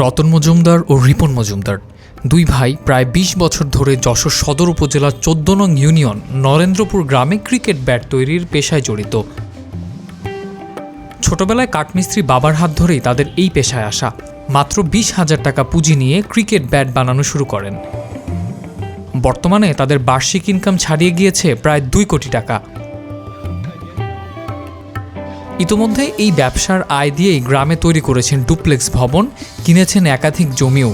রতন মজুমদার ও রিপন মজুমদার। দুই ভাই প্রায় ২০ বছর ধরে যশোর সদর উপজেলার চোদ্দ নং ইউনিয়ন, নরেন্দ্রপুর গ্রামে ক্রিকেট ব্যাট তৈরির পেশায় জড়িত। ছোটবেলায় কাঠমিস্ত্রি বাবার হাত ধরেই তাদের এই পেশায় আসা। মাত্র বিশ হাজার টাকা পুঁজি নিয়ে ক্রিকেট ব্যাট বানানো শুরু করেন। বর্তমানে তাদের বার্ষিক ইনকাম ছাড়িয়ে গিয়েছে প্রায় দুই কোটি টাকা। ইতোমধ্যে এই ব্যবসার আয় দিয়েই গ্রামে তৈরি করেছেন ডুপ্লেক্স ভবন, কিনেছেন একাধিক জমিও।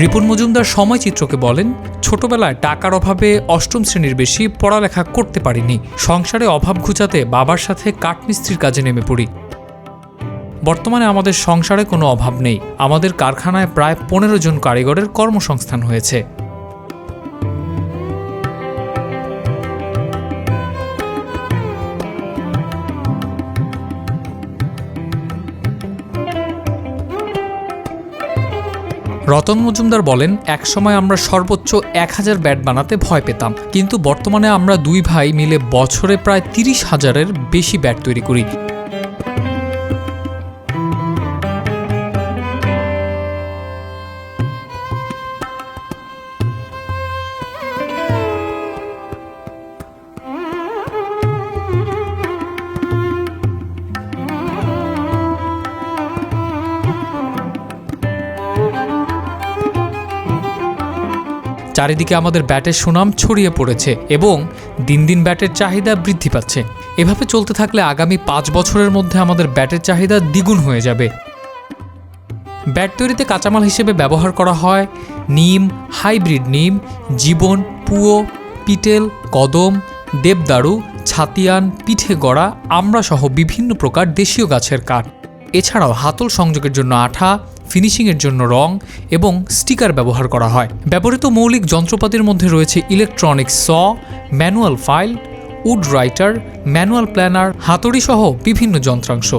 রিপুন মজুমদার সময়চিত্রকে বলেন, ছোটবেলায় টাকার অভাবে অষ্টম শ্রেণির বেশি পড়ালেখা করতে পারিনি। সংসারে অভাব ঘুচাতে বাবার সাথে কাঠমিস্ত্রির কাজে নেমে পড়ি। বর্তমানে আমাদের সংসারে কোনো অভাব নেই। আমাদের কারখানায় প্রায় পনেরো জন কারিগরের কর্মসংস্থান হয়েছে। রতন মজুমদার বলেন, একসময় আমরা সর্বোচ্চ এক হাজার ব্যাট বানাতে ভয় পেতাম। কিন্তু বর্তমানে আমরা দুই ভাই মিলে বছরে প্রায় তিরিশ হাজারের বেশি ব্যাট তৈরি করি। চারিদিকে আমাদের ব্যাটের সুনাম ছড়িয়ে পড়েছে এবং দিন দিন ব্যাটের চাহিদা বৃদ্ধি পাচ্ছে। এভাবে চলতে থাকলে আগামী পাঁচ বছরের মধ্যে আমাদের ব্যাটের চাহিদা দ্বিগুণ হয়ে যাবে। ব্যাট তৈরিতে কাঁচামাল হিসেবে ব্যবহার করা হয়। নিম, হাইব্রিড নিম, জীবন, পুয়ো, পিটেল, কদম, দেবদারু, ছাতিয়ান, পিঠে গড়া আমড়া সহ বিভিন্ন প্রকার দেশীয় গাছের কাঠ। এছাড়াও হাতল সংযোগের জন্য আঠা ফিনিশিংয়ের জন্য রং এবং স্টিকার ব্যবহার করা হয়। ব্যবহৃত মৌলিক যন্ত্রপাতির মধ্যে রয়েছে electronic saw manual file wood router manual planer হাতড়ি সহ বিভিন্ন যন্ত্রাংশ।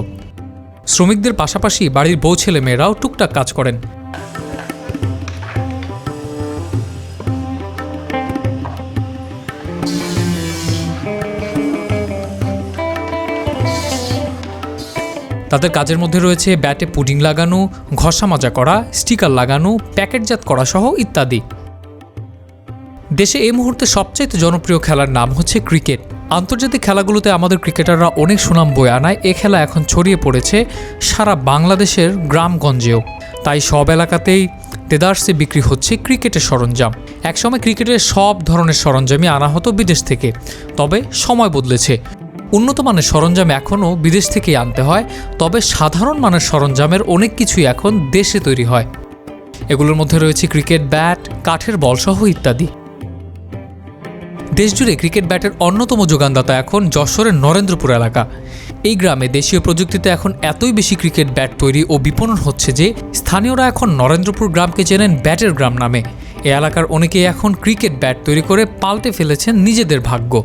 শ্রমিকদের পাশাপাশি বাড়ির বউ ছেলে মেয়েরাও টুকটাক কাজ করেন। তাদের কাজের মধ্যে রয়েছে ব্যাটে পুডিং লাগানো ঘষা মাজা করা, স্টিকার লাগানো, প্যাকেটজাত করা সহ ইত্যাদি। দেশে এই মুহূর্তে সবচাইতে জনপ্রিয় খেলার নাম হচ্ছে ক্রিকেট। আন্তর্জাতিক খেলাগুলোতে আমাদের ক্রিকেটাররা অনেক সুনাম বয়ে আনায়। এ খেলা এখন ছড়িয়ে পড়েছে সারা বাংলাদেশের গ্রামগঞ্জেও। তাই সব এলাকাতেই দেদার্সে বিক্রি হচ্ছে ক্রিকেটের সরঞ্জাম। একসময় ক্রিকেটের সব ধরনের সরঞ্জামই আনা হতো বিদেশ থেকে। তবে সময় বদলেছে। উন্নত মানের সরঞ্জাম এখনও বিদেশ থেকেই আনতে হয়, তবে সাধারণ মানের সরঞ্জামের অনেক কিছুই এখন দেশে তৈরি হয়। এগুলোর মধ্যে রয়েছে ক্রিকেট ব্যাট, কাঠের বলসহ ইত্যাদি। দেশজুড়ে ক্রিকেট ব্যাটের অন্যতম যোগানদাতা এখন যশোরের নরেন্দ্রপুর এলাকা। এই গ্রামে দেশীয় প্রযুক্তিতে এখন এতই বেশি ক্রিকেট ব্যাট তৈরি ও বিপণন হচ্ছে যে, স্থানীয়রা এখন নরেন্দ্রপুর গ্রামকে চেনেন ব্যাটের গ্রাম নামে। এ এলাকার অনেকেই এখন ক্রিকেট ব্যাট তৈরি করে পাল্টে ফেলেছেন নিজেদের ভাগ্য।